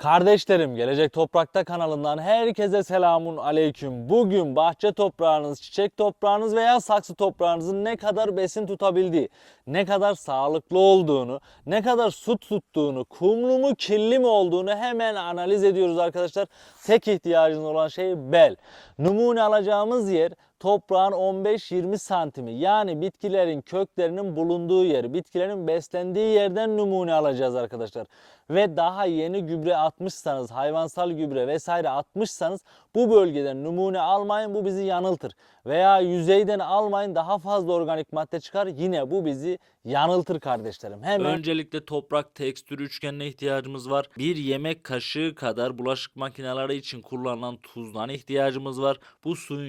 Kardeşlerim Gelecek Toprak'ta kanalından herkese selamun aleyküm. Bugün bahçe toprağınız, çiçek toprağınız veya saksı toprağınızın ne kadar besin tutabildiği, ne kadar sağlıklı olduğunu, ne kadar su tuttuğunu, kumlu mu kirli mi olduğunu hemen analiz ediyoruz arkadaşlar. Tek ihtiyacınız olan şey bel. Numune alacağımız yer toprağın 15-20 santimi yani bitkilerin köklerinin bulunduğu yer, bitkilerin beslendiği yerden numune alacağız arkadaşlar. Ve daha yeni gübre atmışsanız, hayvansal gübre vesaire atmışsanız bu bölgeden numune almayın bu bizi yanıltır. Veya yüzeyden almayın daha fazla organik madde çıkar yine bu bizi yanıltır kardeşlerim. Hemen Öncelikle toprak tekstürü üçgenine ihtiyacımız var. Bir yemek kaşığı kadar bulaşık makineleri için kullanılan tuzdan ihtiyacımız var. Bu suyun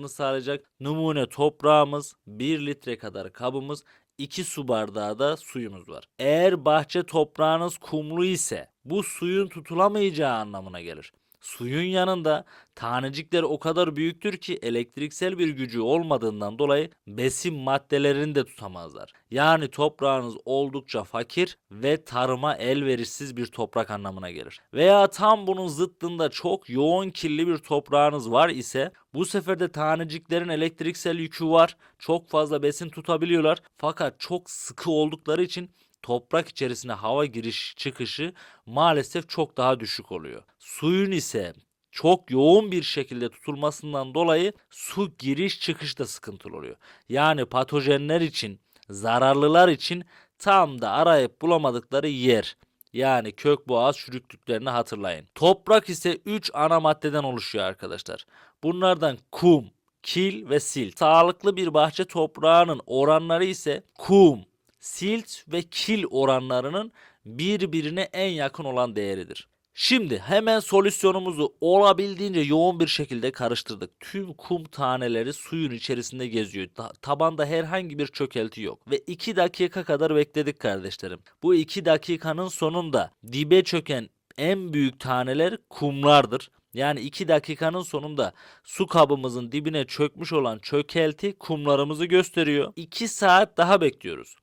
yumuşatılmasını sağlayacak. Numune toprağımız, 1 litre kadar kabımız, 2 su bardağı da suyumuz var. Eğer bahçe toprağınız kumlu ise bu suyun tutulamayacağı anlamına gelir. Suyun yanında tanecikler o kadar büyüktür ki elektriksel bir gücü olmadığından dolayı besin maddelerini de tutamazlar. Yani toprağınız oldukça fakir ve tarıma elverişsiz bir toprak anlamına gelir. Veya tam bunun zıttında çok yoğun kirli bir toprağınız var ise bu sefer de taneciklerin elektriksel yükü var. Çok fazla besin tutabiliyorlar fakat çok sıkı oldukları için toprak içerisine hava giriş çıkışı maalesef çok daha düşük oluyor. Suyun ise çok yoğun bir şekilde tutulmasından dolayı su giriş çıkış da sıkıntılı oluyor. Yani patojenler için, zararlılar için tam da arayıp bulamadıkları yer. Yani kök boğaz çürüklüklerini hatırlayın. Toprak ise 3 ana maddeden oluşuyor arkadaşlar. Bunlardan kum, kil ve silt. Sağlıklı bir bahçe toprağının oranları ise kum, silt ve kil oranlarının birbirine en yakın olan değeridir. Şimdi hemen solüsyonumuzu olabildiğince yoğun bir şekilde karıştırdık. Tüm kum taneleri suyun içerisinde geziyor. Ta- tabanda herhangi bir çökelti yok. Ve 2 dakika kadar bekledik kardeşlerim. Bu 2 dakikanın sonunda dibe çöken en büyük taneler kumlardır. Yani 2 dakikanın sonunda su kabımızın dibine çökmüş olan çökelti kumlarımızı gösteriyor. 2 saat daha bekliyoruz.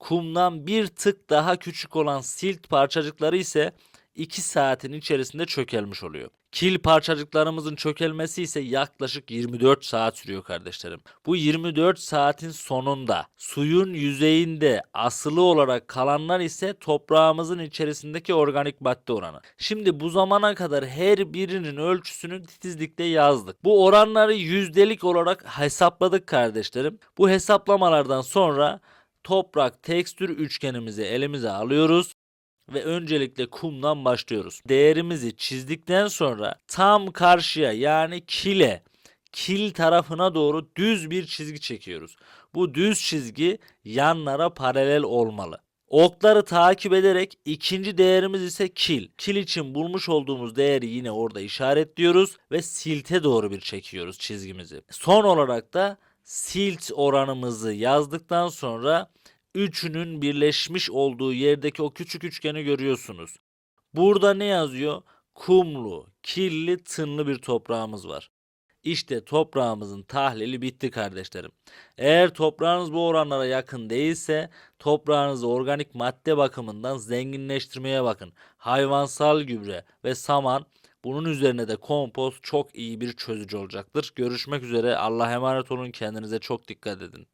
Kumdan bir tık daha küçük olan silt parçacıkları ise 2 saatin içerisinde çökelmiş oluyor. Kil parçacıklarımızın çökelmesi ise yaklaşık 24 saat sürüyor kardeşlerim. Bu 24 saatin sonunda suyun yüzeyinde asılı olarak kalanlar ise toprağımızın içerisindeki organik madde oranı. Şimdi bu zamana kadar her birinin ölçüsünü titizlikle yazdık. Bu oranları yüzdelik olarak hesapladık kardeşlerim. Bu hesaplamalardan sonra toprak tekstür üçgenimizi elimize alıyoruz ve öncelikle kumdan başlıyoruz. Değerimizi çizdikten sonra tam karşıya yani kile, kil tarafına doğru düz bir çizgi çekiyoruz. Bu düz çizgi yanlara paralel olmalı. Okları takip ederek ikinci değerimiz ise kil. Kil için bulmuş olduğumuz değeri yine orada işaretliyoruz ve silte doğru bir çekiyoruz çizgimizi. Son olarak da silt oranımızı yazdıktan sonra üçünün birleşmiş olduğu yerdeki o küçük üçgeni görüyorsunuz. Burada ne yazıyor? Kumlu, kirli, tınlı bir toprağımız var. İşte toprağımızın tahlili bitti kardeşlerim. Eğer toprağınız bu oranlara yakın değilse toprağınızı organik madde bakımından zenginleştirmeye bakın. Hayvansal gübre ve saman bunun üzerine de kompost çok iyi bir çözücü olacaktır. Görüşmek üzere. Allah'a emanet olun. Kendinize çok dikkat edin.